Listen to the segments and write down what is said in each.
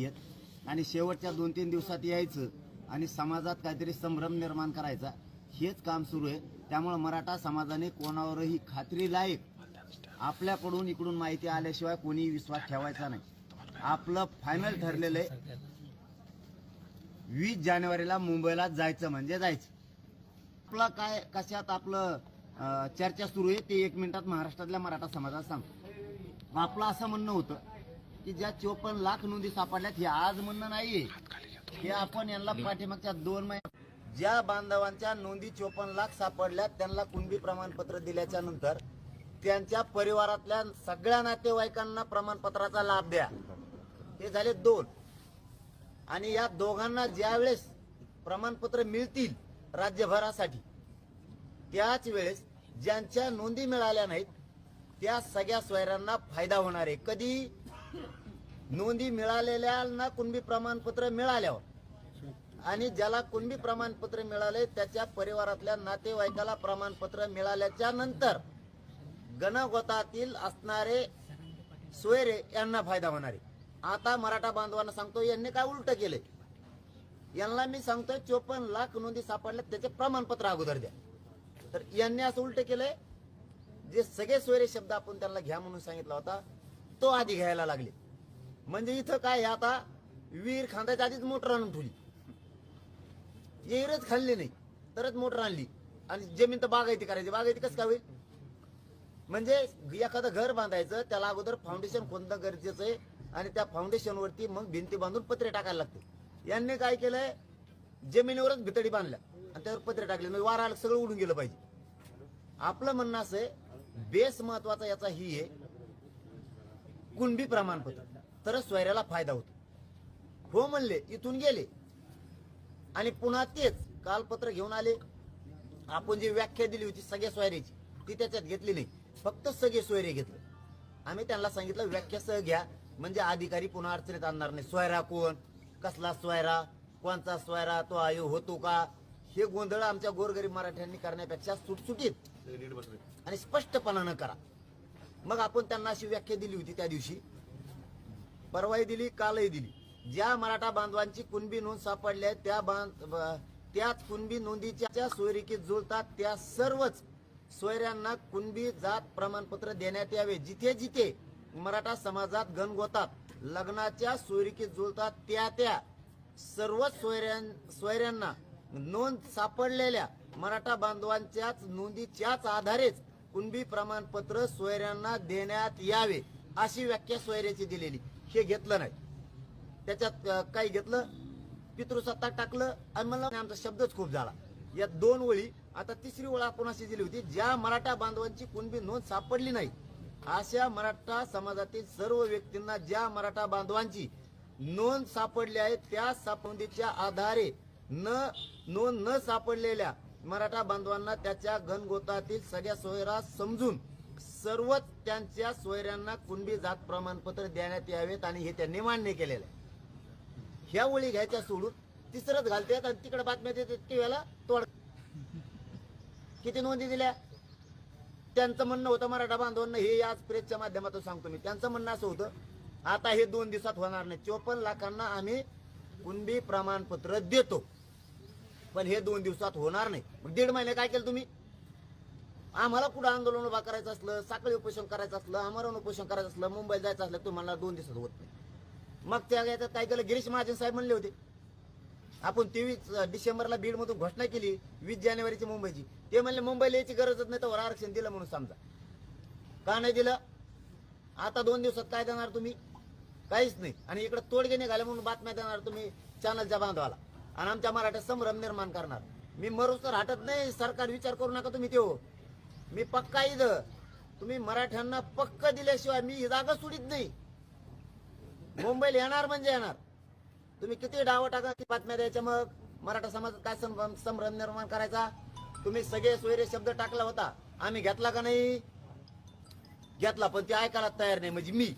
येत आणि शेवटच्या दोन तीन दिवसात यायचं आणि समाजात काहीतरी संभ्रम निर्माण करायचा हेच काम सुरू आहे. त्यामुळे मराठा समाजाने कोणावरही खात्री लायक आपल्याकडून इकडून माहिती आल्याशिवाय कोणीही विश्वास ठेवायचा नाही. आपलं फायनल ठरलेलं आहे वीस जानेवारीला मुंबईला जायचं म्हणजे जायचं. आपलं काय कशात आपलं चर्चा सुरू आहे ते एक मिनिटात महाराष्ट्रातल्या मराठा समाजात सांग आपलं असं म्हणणं होतं की ज्या चोपन्न लाख नोंदी सापडल्यात हे आज म्हणणं नाहीये. हे आपण यांना पाठीमागच्या दोन महिन्यात ज्या बांधवांच्या नोंदी चोपन्न लाख सापडल्यात त्यांना कुणबी प्रमाणपत्र दिल्याच्या नंतर त्यांच्या परिवारातल्या सगळ्या नातेवाईकांना प्रमाणपत्राचा लाभ द्या. हे झाले दोन. आणि या दोघांना ज्यावेळेस प्रमाणपत्र मिळतील राज्यभरासाठी त्याच वेळेस ज्यांच्या नोंदी मिळाल्या नाहीत त्या सगळ्या स्वैरांना फायदा होणार आहे. कधी? नोंदी मिळालेल्यांना कुणबी प्रमाणपत्र मिळाल्यावर. आणि ज्याला कुणबी प्रमाणपत्र मिळाले त्याच्या परिवारातल्या नातेवाईकाला प्रमाणपत्र मिळाल्याच्या नंतर गणगोतातील असणारे सोयरे यांना फायदा होणार आहे. आता मराठा बांधवांना सांगतो यांनी काय उलट केले यांना मी सांगतोय चोपन्न लाख नोंदी सापडल्यात त्याचे प्रमाणपत्र अगोदर द्या. तर यांनी असं उलट केलंय जे सगळे सोयरे शब्द आपण त्यांना घ्या म्हणून सांगितला होता तो आधी घ्यायला लागले. म्हणजे इथं काय आता विहीर खांदायच्या आधीच मोटर आणून ठेवली. येरच खाल्ली नाही तरच मोटर आणली. आणि जमीन तर बागायती करायची. बागायती कसं काय होईल? म्हणजे एखादं घर बांधायचं त्याला अगोदर फाउंडेशन खोदणं गरजेचं आहे. आणि त्या फाउंडेशनवरती मग भिंती बांधून पत्रे टाकायला लागते. यांनी काय केलंय? जमिनीवरच भितडी बांधल्या. आणि त्यावर पत्रे टाकले. म्हणजे वारा सगळं उडून गेलं पाहिजे. आपलं म्हणणं असं आहे बेस महत्त्वाचा याचा ही आहे. कुणबी प्रमाणपत्र तरच सोयऱ्याला फायदा होतो. हो म्हणले इथून गेले. आणि पुन्हा तेच कालपत्र घेऊन आले. आपण जी व्याख्या दिली होती सगळ्या सोयऱ्याची ती त्याच्यात घेतली नाही. फक्त सगळे सोयरे घेतले. आम्ही त्यांना सांगितलं व्याख्या सह घ्या. म्हणजे अधिकारी पुन्हा अडचणीत आणणार नाही. सोयरा कोण? कसला सोयरा कोणचा सोयरा तो आयो होतो का? हे गोंधळ आमच्या गोरगरीब मराठ्यांनी करण्यापेक्षा सुटसुटीत. आणि स्पष्टपणानं करा. मग आपण त्यांना अशी व्याख्या दिली होती त्या दिवशी. परवाही दिली कालही दिली. ज्या मराठा बांधवांची कुणबी नोंद सापडली आहे त्या बांध त्याच कुणबी नोंदीच्या सोयरिकीत जुळतात त्या सर्वच सोयऱ्यांना कुणबी जात प्रमाणपत्र देण्यात यावे. जिथे जिथे मराठा समाजात गणगोतात लग्नाच्या सोयरिकीत जुळतात त्या त्या सर्वच सोयऱ्यां सोयऱ्यांना नोंद सापडलेल्या मराठा बांधवांच्याच नोंदीच्याच आधारेच कुणबी प्रमाणपत्र सोयऱ्यांना देण्यात यावे अशी व्याख्या सोयऱ्याची दिलेली. हे घेतलं नाही. त्याच्यात काय घेतलं पितृसत्ता टाकलं आणि म्हणलं आमचा शब्दच खूप झाला. या दोन ओळी आता तिसरी ओळ आपण अशी दिली होती ज्या मराठा बांधवांची कुणबी नोंद सापडली नाही अशा मराठा समाजातील सर्व व्यक्तींना ज्या मराठा बांधवांची नोंद सापडली आहे त्या सापडीच्या आधारे न नोंद न सापडलेल्या मराठा बांधवांना त्याच्या घनगोतातील सगळ्या सोयरा समजून सर्वच त्यांच्या सोयऱ्यांना कुणबी जात प्रमाणपत्र देण्यात यावेत आणि हे त्यांनी मान्य केलेलं आहे. ह्या ओळी घ्यायच्या सोडून तिसरंच घालतात आणि तिकडे बातम्या देतात की वेळेला तोड किती नोंदी दिल्या? त्यांचं म्हणणं होतं मराठा बांधवांना हे आज प्रेसच्या माध्यमातून सांगतो मी. त्यांचं म्हणणं असं होतं आता हे दोन दिवसात होणार नाही. चोपन्न लाखांना आम्ही कुणबी प्रमाणपत्र देतो. पण हे दोन दिवसात होणार नाही. मग दीड महिने काय केलं तुम्ही? आम्हाला कुठं आंदोलन उभा करायचं असलं साखळी उपोषण करायचं असलं आमरण उपोषण करायचं असलं मुंबईला जायचं असलं तुम्हाला दोन दिवसात होत नाही. मग त्या याच्यात काय केलं? गिरीश महाजन साहेब म्हणले होते. आपण तेवीस डिसेंबरला बीडमधून घोषणा केली वीस जानेवारीची मुंबईची. ते म्हणले मुंबईला यायची गरजच नाही तर आरक्षण दिलं म्हणून समजा. का नाही दिलं? आता दोन दिवसात काय देणार तुम्ही? काहीच नाही. आणि इकडे तोडगे निघाले म्हणून बातम्या देणार तुम्ही चॅनलच्या बांधवाला. आणि आमच्या मराठ्यात संभ्रम निर्माण करणार. मी मरोसर तर हटत नाही सरकार विचार करू नका तुम्ही त्यो. मी पक्का इद तुम्ही मराठ्यांना पक्क दिल्याशिवाय मी ही जागा सोडित नाही. मुंबईला येणार म्हणजे येणार. तुम्ही किती डाव टाका किती बातम्या द्यायच्या मग? मराठा समाजात काय संभ्रम संभ्रम निर्माण करायचा? तुम्ही सगळे सोयरे शब्द टाकला होता. आम्ही घेतला का नाही? घेतला पण ते ऐकायला तयार नाही म्हणजे मी.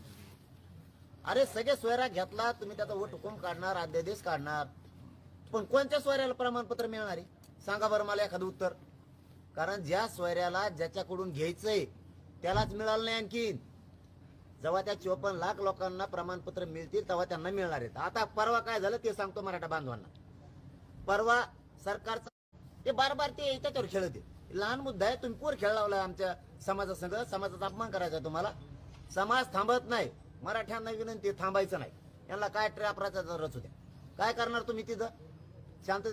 अरे सगळे सोयरा घेतला तुम्ही त्याचा वट हुकूम काढणार अध्यादेश काढणार. पण कोणत्या सोयऱ्याला प्रमाणपत्र मिळणार आहे? सांगा बरं मला एखादं उत्तर. कारण ज्या सोयऱ्याला ज्याच्याकडून घ्यायचंय त्यालाच मिळालं नाही आणखीन. जेव्हा त्या चोपन्न लाख लोकांना प्रमाणपत्र मिळतील तेव्हा त्यांना मिळणार आहेत. आता परवा काय झालं ते सांगतो मराठा बांधवांना. परवा सरकारचा ते बार बार ते त्याच्यावर खेळत आहे. लहान मुद्दा आहे तुम्ही कोर खेळ लावला आमच्या समाजासंग. समाजाचा अपमान करायचा तुम्हाला. समाज थांबत नाही. मराठ्यांना विनंती थांबायचं नाही. यांना काय ट्रॅपराचा रच होत्या काय करणार तुम्ही तिथं? शांत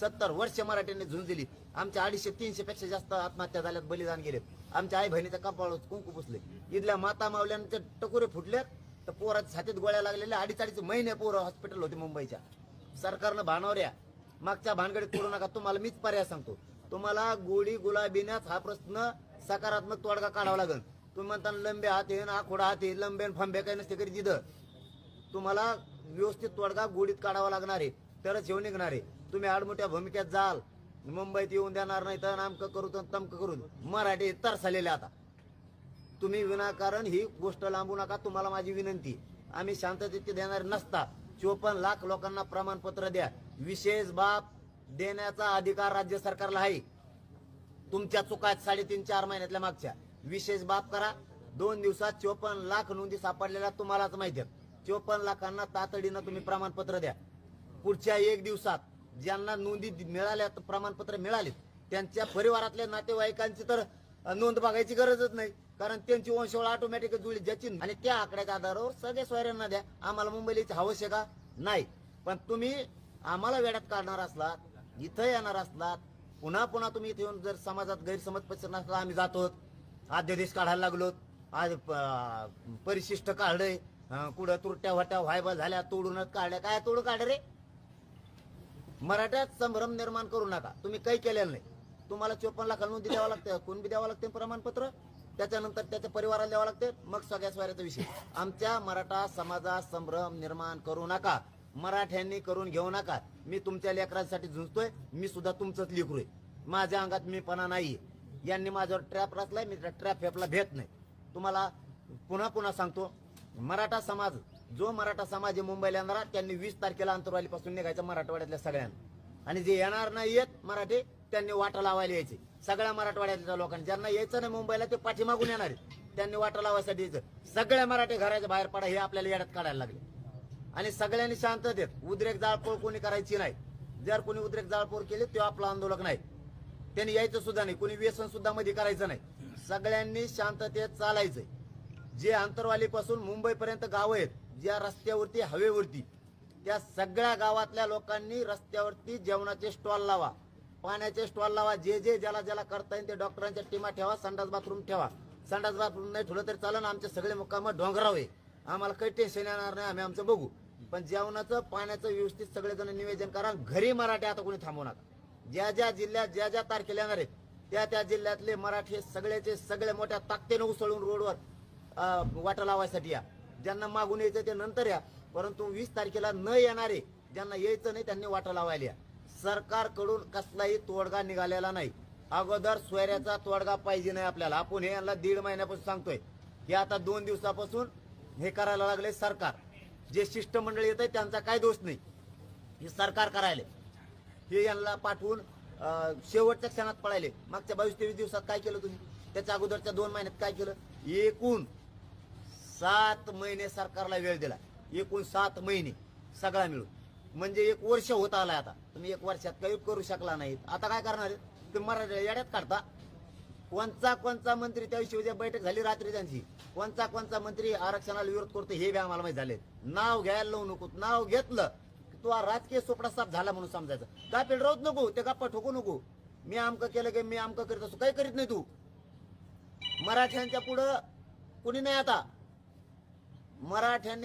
सत्तर वर्ष मराठ्यांनी झुंज दिली. आमच्या अडीचशे तीनशे पेक्षा जास्त आत्महत्या झाल्यात बलिदान गेले आमच्या आई बहिणीच्या कपाळ कुंकू पुसले. इथल्या माता मावल्यांचे टकुरे फुटलेत. तर पोराच्या छातीत गोळ्या लागलेल्या अडीच अडीच महिने पोरं हॉस्पिटल होते मुंबईच्या. सरकारनं भानवऱ्या मागच्या भानगडीत करू नका तुम्हाला मीच पर्याय सांगतो. तुम्हाला गोळी गुलाबीण्यात हा प्रश्न सकारात्मक तोडगा काढावा लागेल. तुम्ही म्हणता लंबे हात येईन आखोडा हात आहे लंबे आणि फांबे काही नसते करी तिथं तुम्हाला व्यवस्थित तोडगा गोडीत काढावा लागणार आहे. तरच येऊन निघणार आहे. तुम्ही आडमोठ्या भूमिकेत जाल. मुंबईत येऊन देणार नाही तर नामकं करू तर तमक करून. मराठी तरसालेले आता. तुम्ही विनाकारण ही गोष्ट लांबू नका. तुम्हाला माझी विनंती. आम्ही शांततेत देणार नसता. चोपन्न लाख लोकांना प्रमाणपत्र द्या. विशेष बाब देण्याचा अधिकार राज्य सरकारला आहे. तुमच्या चुका साडेतीन चार महिन्यातल्या मागच्या. विशेष बाब करा. दोन दिवसात चोपन्न लाख नोंदी सापडलेल्या तुम्हालाच माहिती आहेत. चोपन्न लाखांना तातडीनं तुम्ही प्रमाणपत्र द्या. पुढच्या एक दिवसात ज्यांना नोंदी मिळाल्या प्रमाणपत्र मिळाले त्यांच्या परिवारातल्या नातेवाईकांची तर नोंद बघायची गरजच नाही. कारण त्यांची वंशवळ ऑटोमॅटिक जुळली. ज्याची आणि त्या आकड्याच्या आधारावर सगळ्या सोयऱ्यांना द्या. आम्हाला मुंबईला आवश्यक आहे का? नाही. पण तुम्ही आम्हाला वेड्यात काढणार असलात इथं येणार असलात पुन्हा पुन्हा तुम्ही इथे येऊन जर समाजात गैरसमज पसरणार असला आम्ही जातो अध्यादेश काढायला लागलो आज प- परिशिष्ट काढलंय. कुठं तुरट्या वट्या व्हायबा झाल्या तोडूनच काढल्या. काय तोडून काढ रे? मराठ्यात संभ्रम निर्माण करू नका. तुम्ही काही केलेलं नाही. तुम्हाला चोपन्न लाख नोंदी द्यावं लागतं कोण बी द्यावं लागते प्रमाणपत्र? त्याच्यानंतर त्याच्या परिवाराला द्यावं लागते. मग सगळ्या स्वाऱ्याचा विषय. आमच्या मराठा समाजात संभ्रम निर्माण करू नका. मराठ्यांनी करून घेऊ नका. मी तुमच्या लेकरांसाठी झुंजतोय. मी सुद्धा तुमचंच लेकरू आहे. माझ्या अंगात मी पणा नाही यांनी माझ्यावर ट्रॅप रचलाय. मी त्या ट्रॅप फेपला भेट नाही. तुम्हाला पुन्हा पुन्हा सांगतो. मराठा समाज जो मराठा समाज मुंबईला येणार त्यांनी वीस तारखेला अंतरवालीपासून निघायचं मराठवाड्यातल्या सगळ्यांना. आणि जे येणार नाही येत मराठी त्यांनी वाटा लावायला यायचे. सगळ्या मराठवाड्यातल्या लोकांनी ज्यांना यायचं नाही मुंबईला ते पाठीमागून येणार त्यांनी वाटा लावायसाठी यायचं. सगळ्या मराठी घराच्या बाहेर पडा हे आपल्याला येड्यात काढायला लागले. आणि सगळ्यांनी शांततेत उद्रेक जाळपोळ कोणी करायची नाही. जर कोणी उद्रेक जाळपोळ केली तो आपलं आंदोलक नाही. त्यांनी यायचं सुद्धा नाही. कोणी व्यसन सुद्धा मध्ये करायचं नाही. सगळ्यांनी शांततेत चालायचंय. जे आंतरवालीपासून मुंबईपर्यंत गाव आहेत ज्या रस्त्यावरती हवेवरती त्या सगळ्या गावातल्या लोकांनी रस्त्यावरती जेवणाचे स्टॉल लावा. पाण्याचे स्टॉल लावा. जे जे ज्याला ज्याला करता येईल ते डॉक्टरांच्या टीमा ठेवा संडास बाथरूम ठेवा. संडास बाथरूम नाही ठेवलं तरी चालेल आमचे सगळे मुक्काम डोंगराव आहे. आम्हाला काही टेन्शन येणार नाही आम्ही आमचं बघू. पण जेवणाचं पाण्याचं व्यवस्थित सगळेजण निवेदन करा. घरी मराठी आता कोणी थांबवू नका. ज्या ज्या जिल्ह्यात ज्या ज्या तारखेला येणार आहेत त्या त्या जिल्ह्यातले मराठी सगळ्याचे सगळे मोठ्या ताकदीनं उसळून रोडवर वाटा लावायसाठी या. ज्यांना मागून यायचं ते नंतर या. परंतु वीस तारखेला न येणारे ज्यांना यायचं नाही त्यांनी वाटा लावायला सरकारकडून कसलाही तोडगा निघालेला नाही. अगोदर सोयऱ्याचा तोडगा पाहिजे नाही आपल्याला. आपण हे यांना दीड महिन्यापासून सांगतोय. हे आता दोन दिवसापासून हे करायला लागले सरकार. जे शिष्टमंडळ येत आहे त्यांचा काय दोष नाही. हे सरकार करायले. हे यांना पाठवून शेवटच्या क्षणात पळायले. मागच्या बावीस तेवीस दिवसात काय केलं तुम्ही? त्याच्या अगोदरच्या दोन महिन्यात काय केलं? एकूण सात महिने सरकारला वेळ दिला. एकूण सात महिने सगळा मिळून. म्हणजे एक वर्ष होत आलाय आता. तुम्ही एक वर्षात काही करू शकला नाहीत. आता काय करणार आहे? तुम्ही मराठी येड्यात काढता. कोणचा कोणचा मंत्री त्याविषयी उद्या बैठक झाली रात्री त्यांची कोणचा कोणचा मंत्री आरक्षणाला विरोध करतो हे बी आम्हाला माहीत झाले नाव घ्यायला लावू नको नाव घेतलं तो हा राजकीय सोपडा साफ झाला म्हणून समजायचं. का पेडरावत नको. ते गप्पा ठोकू नको. मी आमकं केलं की मी आमकं करीत असतो. काही करीत नाही तू. मराठ्यांच्या पुढं कुणी नाही आता. मराठ्यांनी